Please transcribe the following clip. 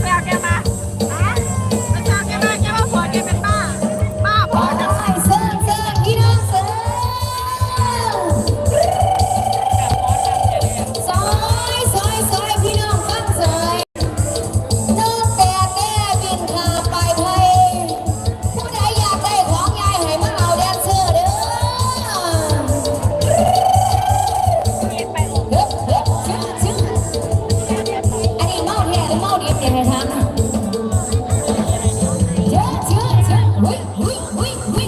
不要干嘛。 นี้เสียงอะไรคะเชื่อเชื่อ